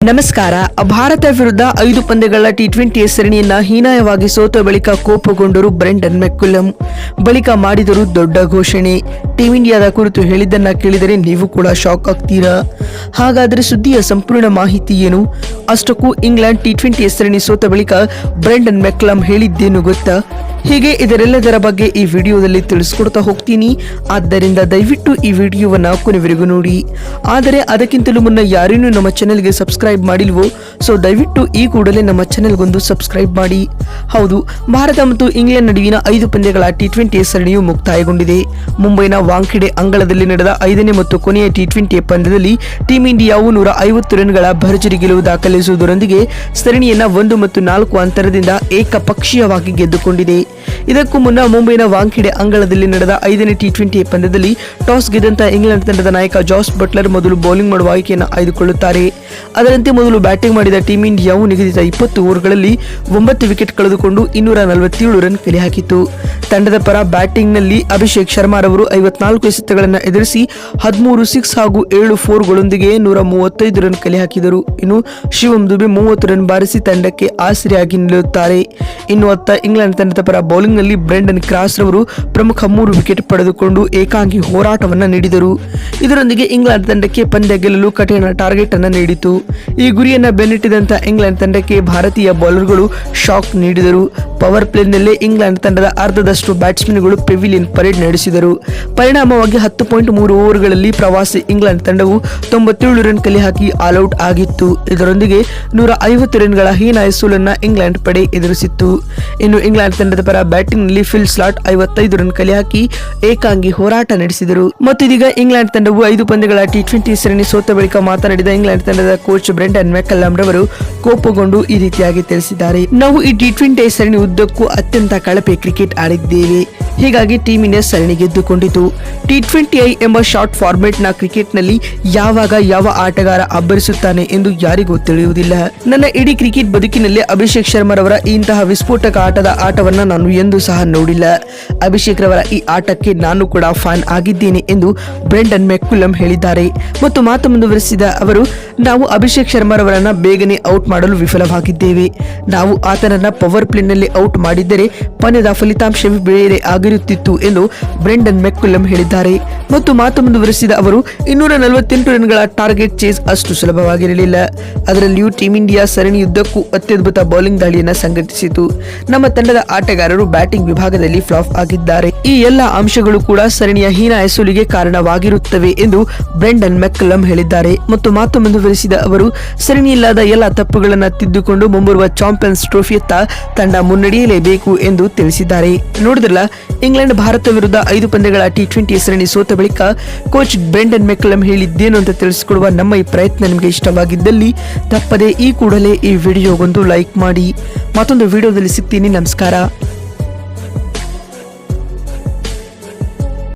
ನಮಸ್ಕಾರ. ಭಾರತ ವಿರುದ್ಧ ಐದು ಪಂದ್ಯಗಳ ಟಿ ಟ್ವೆಂಟಿ ಸರಣಿಯನ್ನ ಹೀನಾಯವಾಗಿ ಸೋತ ಬಳಿಕ ಕೋಪಗೊಂಡರು ಬ್ರೆಂಡನ್ ಮೆಕ್ಕುಲಂ ಬಳಿಕ ಮಾಡಿದರು ದೊಡ್ಡ ಘೋಷಣೆ. ಟೀಂ ಇಂಡಿಯಾದ ಕುರಿತು ಹೇಳಿದ್ದನ್ನ ಕೇಳಿದರೆ ನೀವು ಕೂಡ ಶಾಕ್ ಆಗ್ತೀರಾ? ಹಾಗಾದರೆ ಸುದ್ದಿಯ ಸಂಪೂರ್ಣ ಮಾಹಿತಿ ಏನು? ಅಷ್ಟಕ್ಕೂ ಇಂಗ್ಲೆಂಡ್ ಟಿ ಟ್ವೆಂಟಿ ಸರಣಿ ಸೋತ ಬಳಿಕ ಬ್ರೆಂಡನ್ ಮೆಕ್ಲಮ್ ಹೇಳಿದ್ದೇನು ಗೊತ್ತಾ? ಹೀಗೆ ಇದರೆಲ್ಲದರ ಬಗ್ಗೆ ಈ ವಿಡಿಯೋದಲ್ಲಿ ತಿಳಿಸ್ಕೊಡ್ತಾ ಹೋಗ್ತೀನಿ. ಆದ್ದರಿಂದ ದಯವಿಟ್ಟು ಈ ವಿಡಿಯೋವನ್ನ ಕೊನೆವರೆಗೂ ನೋಡಿ. ಆದರೆ ಅದಕ್ಕಿಂತಲೂ ಮುನ್ನ ಯಾರೇನೂ ನಮ್ಮ ಚಾನೆಲ್ಗೆ ಸಬ್ಸ್ಕ್ರೈಬ್ ಮಾಡಿಲ್ವೋ? ಸೊ ದಯವಿಟ್ಟು ಈ ಕೂಡಲೇ ನಮ್ಮ ಚಾನೆಲ್ಗೊಂದು ಸಬ್ಸ್ಕ್ರೈಬ್ ಮಾಡಿ. ಹೌದು, ಭಾರತ ಮತ್ತು ಇಂಗ್ಲೆಂಡ್ ನಡುವಿನ ಐದು ಪಂದ್ಯಗಳ ಟಿ ಟ್ವೆಂಟಿ ಸರಣಿಯು ಮುಕ್ತಾಯಗೊಂಡಿದೆ. ಮುಂಬೈನ ವಾಂಖೆಡೆ ಅಂಗಳದಲ್ಲಿ ನಡೆದ ಐದನೇ ಮತ್ತು ಕೊನೆಯ ಟಿ ಟ್ವೆಂಟಿ ಪಂದ್ಯದಲ್ಲಿ ಟೀಂ ಇಂಡಿಯಾವು ನೂರ ಐವತ್ತು ರನ್ಗಳ ಭರ್ಜರಿ ಗೆಲುವು ದಾಖಲಿಸುವುದರೊಂದಿಗೆ ಸರಣಿಯನ್ನ ಒಂದು ಮತ್ತು ನಾಲ್ಕು ಅಂತರದಿಂದ ಏಕಪಕ್ಷೀಯವಾಗಿ ಗೆದ್ದುಕೊಂಡಿದೆ. ಇದಕ್ಕೂ ಮುನ್ನ ಮುಂಬೈನ ವಾಂಖೆಡೆ ಅಂಗಳದಲ್ಲಿ ನಡೆದ ಐದನೇ ಟಿ ಟ್ವೆಂಟಿ ಪಂದ್ಯದಲ್ಲಿ ಟಾಸ್ ಗೆದ್ದಂತಹ ಇಂಗ್ಲೆಂಡ್ ತಂಡದ ನಾಯಕ ಜಾಸ್ ಬಟ್ಲರ್ ಮೊದಲು ಬೌಲಿಂಗ್ ಮಾಡುವ ಆಯ್ಕೆಯನ್ನು ಆಯ್ದುಕೊಳ್ಳುತ್ತಾರೆ. ಅದರಂತೆ ಮೊದಲು ಬ್ಯಾಟಿಂಗ್ ಮಾಡಿದ ಟೀಂ ಇಂಡಿಯಾವು ನಿಗದಿತ ಇಪ್ಪತ್ತು ಓವರ್ಗಳಲ್ಲಿ ಒಂಬತ್ತು ವಿಕೆಟ್ ಕಳೆದುಕೊಂಡು ಇನ್ನೂರ ನಲವತ್ತೇಳು ರನ್ ಕಲೆ ಹಾಕಿತು ತಂಡದ ಪರ ಬ್ಯಾಟಿಂಗ್ನಲ್ಲಿ ಅಭಿಷೇಕ್ ಶರ್ಮಾರವರು ಐವತ್ನಾಲ್ಕು ಎಸೆತಗಳನ್ನು ಎದುರಿಸಿ ಹದಿಮೂರು, ಸಿಕ್ಸ್ ಹಾಗೂ ಏಳು ಫೋರ್ಗಳೊಂದಿಗೆ ನೂರ ಮೂವತ್ತೈದು ರನ್ ಕಲೆ ಹಾಕಿದರು. ಇನ್ನು ಶಿವಂ ದುಬೆ ಮೂವತ್ತು ರನ್ ಬಾರಿಸಿ ತಂಡಕ್ಕೆ ಆಸರೆಯಾಗಿ ನಿಲ್ಲುತ್ತಾರೆ. ಇನ್ನು ಅತ್ತ ಇಂಗ್ಲೆಂಡ್ ತಂಡದ ಪರ ಬೌಲಿಂಗ್ನಲ್ಲಿ ಬ್ರೆಂಡನ್ ಕ್ರಾಸ್ ರವರು ಪ್ರಮುಖ ಮೂರು ವಿಕೆಟ್ ಪಡೆದುಕೊಂಡು ಏಕಾಂಗಿ ಹೋರಾಟವನ್ನು ನೀಡಿದರು. ಇದರೊಂದಿಗೆ ಇಂಗ್ಲೆಂಡ್ ತಂಡಕ್ಕೆ ಪಂದ್ಯ ಗೆಲ್ಲಲು ಕಠಿಣ ಟಾರ್ಗೆಟ್ ಅನ್ನು ನೀಡಿತು. ಈ ಗುರಿಯನ್ನು ಬೆನ್ನಟ್ಟಿದಂತ ಇಂಗ್ಲೆಂಡ್ ತಂಡಕ್ಕೆ ಭಾರತೀಯ ಬೌಲರ್ಗಳು ಶಾಕ್ ನೀಡಿದರು. ಪವರ್ ಪ್ಲೇನಲ್ಲೇ ಇಂಗ್ಲೆಂಡ್ ತಂಡದ ಅರ್ಧದಷ್ಟು ಬ್ಯಾಟ್ಸ್ಮನ್ಗಳು ಪೆವಿಲಿಯನ್ ಪರೇಡ್ ನಡೆಸಿದರು. ಪರಿಣಾಮವಾಗಿ ಹತ್ತು ಪಾಯಿಂಟ್ ಮೂರು ಓವರ್ಗಳಲ್ಲಿ ಪ್ರವಾಸಿ ಇಂಗ್ಲೆಂಡ್ ತಂಡವು ತೊಂಬತ್ತೇಳು ರನ್ ಕಲೆ ಹಾಕಿ ಆಲ್ಔಟ್ ಆಗಿತ್ತು. ಇದರೊಂದಿಗೆ ನೂರ ಐವತ್ತು ರನ್ಗಳ ಹೀನಾಯ ಸೋಲನ್ನ ಇಂಗ್ಲೆಂಡ್ ಪಡೆ ಎದುರಿಸಿತ್ತು. ಇನ್ನು ಇಂಗ್ಲೆಂಡ್ ತಂಡದ ಪರ ಬ್ಯಾಟಿಂಗ್ನಲ್ಲಿ ಫಿಲ್ ಸ್ಲಾಟ್ ಐವತ್ತೈದು ರನ್ ಕಲೆ ಹಾಕಿ ಏಕಾಂಗಿ ಹೋರಾಟ ನಡೆಸಿದರು. ಮತ್ತು ಇಂಗ್ಲೆಂಡ್ ತಂಡವು ಐದು ಪಂದ್ಯಗಳ ಟಿ ಟ್ವೆಂಟಿ ಸರಣಿ ಸೋತ ಬಳಿಕ ಮಾತನಾಡಿದ ಇಂಗ್ಲೆಂಡ್ ತಂಡದ ಕೋಚ್ ಬ್ರೆಂಡನ್ ಮೆಕಲ್ಲಂ ರವರು ಕೋಪಗೊಂಡು ಈ ರೀತಿಯಾಗಿ ತಿಳಿಸಿದ್ದಾರೆ. ನಾವು ಈ ಟಿ ಟ್ವೆಂಟಿ ಸರಣಿ ಉದ್ದಕ್ಕೂ ಅತ್ಯಂತ ಕಳಪೆ ಕ್ರಿಕೆಟ್ ಆಡಿದ್ದೇವೆ. ಹೀಗಾಗಿ ಟೀಮ್ ಇಂಡಿಯಾ ಸರಣಿ ಗೆದ್ದುಕೊಂಡಿತು. ಟಿ ಟ್ವೆಂಟಿ ಐ ಎಂಬ ಶಾರ್ಟ್ ಫಾರ್ಮೆಟ್ನ ಕ್ರಿಕೆಟ್ನಲ್ಲಿ ಯಾವಾಗ ಯಾವ ಆಟಗಾರ ಅಬ್ಬರಿಸುತ್ತಾನೆ ಎಂದು ಯಾರಿಗೂ ತಿಳಿಯುವುದಿಲ್ಲ. ನನ್ನ ಇಡೀ ಕ್ರಿಕೆಟ್ ಬದುಕಿನಲ್ಲಿ ಅಭಿಷೇಕ್ ಶರ್ಮರವರ ಇಂತಹ ವಿಸ್ಫೋಟಕ ಆಟದ ಆಟವನ್ನು ನಾನು ಎಂದೂ ಸಹ ನೋಡಿಲ್ಲ. ಅಭಿಷೇಕ್ ರವರ ಈ ಆಟಕ್ಕೆ ನಾನು ಕೂಡ ಫ್ಯಾನ್ ಆಗಿದ್ದೇನೆ ಎಂದು ಬ್ರೆಂಡನ್ ಮೆಕ್ಕುಲಂ ಹೇಳಿದ್ದಾರೆ. ಮತ್ತು ಮಾತು ಮುಂದುವರೆಸಿದ ಅವರು, ನಾವು ಅಭಿಷೇಕ್ ಶರ್ಮರವರನ್ನ ಬೇಗನೆ ಔಟ್ ಮಾಡಲು ವಿಫಲವಾಗಿದ್ದೇವೆ. ನಾವು ಆತನನ್ನ ಪವರ್ ಪ್ಲೇನಲ್ಲಿ ಔಟ್ ಮಾಡಿದ್ದರೆ, ಪಂದ್ಯದ ಫಲಿತಾಂಶವೇ ಬೇರೆ ಆಗಿರುತ್ತಿತ್ತು ಎಂದು ಬ್ರೆಂಡನ್ ಮೆಕ್ಕುಲಂ ಹೇಳಿದ್ದಾರೆ. ಮತ್ತು ಮಾತು ಮುಂದುವರೆಸಿದ ಅವರು ಇನ್ನೂರ ನಲವತ್ತೆಂಟು ರನ್ಗಳ ಟಾರ್ಗೆಟ್ ಚೇಸ್ ಅಷ್ಟು ಸುಲಭವಾಗಿರಲಿಲ್ಲ. ಅದರಲ್ಲಿಯೂ ಟೀಂ ಇಂಡಿಯಾ ಸರಣಿಯುದ್ದಕ್ಕೂ ಅತ್ಯದ್ಭುತ ಬೌಲಿಂಗ್ ದಾಳಿಯನ್ನು ಸಂಘಟಿಸಿತು. ನಮ್ಮ ತಂಡದ ಆಟಗಾರರು ಬ್ಯಾಟಿಂಗ್ ವಿಭಾಗದಲ್ಲಿ ಫ್ಲಾಪ್ ಆಗಿದ್ದಾರೆ. ಈ ಎಲ್ಲ ಅಂಶಗಳು ಕೂಡ ಸರಣಿಯ ಹೀನಾಯ ಸೋಲಿಗೆ ಕಾರಣವಾಗಿರುತ್ತವೆ ಎಂದು ಬ್ರೆಂಡನ್ ಮೆಕ್ಕಲಂ ಹೇಳಿದ್ದಾರೆ. ಮತ್ತು ಮಾತು ಮುಂದುವರೆಸಿದ ಅವರು, ಸರಣಿಯಿಲ್ಲದ ಎಲ್ಲ ತಪ್ಪುಗಳನ್ನು ತಿದ್ದುಕೊಂಡು ಮುಂಬರುವ ಚಾಂಪಿಯನ್ಸ್ ಟ್ರೋಫಿಯತ್ತ ತಂಡ ಮುನ್ನಡೆಯಲೇಬೇಕು ಎಂದು ತಿಳಿಸಿದ್ದಾರೆ. ನೋಡಿದ್ರಲ್ಲ ಇಂಗ್ಲೆಂಡ್ ಭಾರತ ವಿರುದ್ಧ ಐದು ಪಂದ್ಯಗಳ ಟಿ ಟ್ವೆಂಟಿ ಸರಣಿ ಸೋತ ಬಳಿಕ ಕೋಚ್ ಬ್ರೆಂಡನ್ ಮೆಕ್ಕಲಂ ಹೇಳಿದ್ದೇನು ಅಂತ ತಿಳಿಸಿಕೊಡುವ ನಮ್ಮ ಈ ಪ್ರಯತ್ನ ನಿಮಗೆ ಇಷ್ಟವಾಗಿದ್ದಲ್ಲಿ ತಪ್ಪದೆ ಈ ಕೂಡಲೇ ಈ ವಿಡಿಯೋಗೊಂದು ಲೈಕ್ ಮಾಡಿ ಮತ್ತೊಂದು ವಿಡಿಯೋದಲ್ಲಿ ಸಿಗ್ತೀನಿ ನಮಸ್ಕಾರ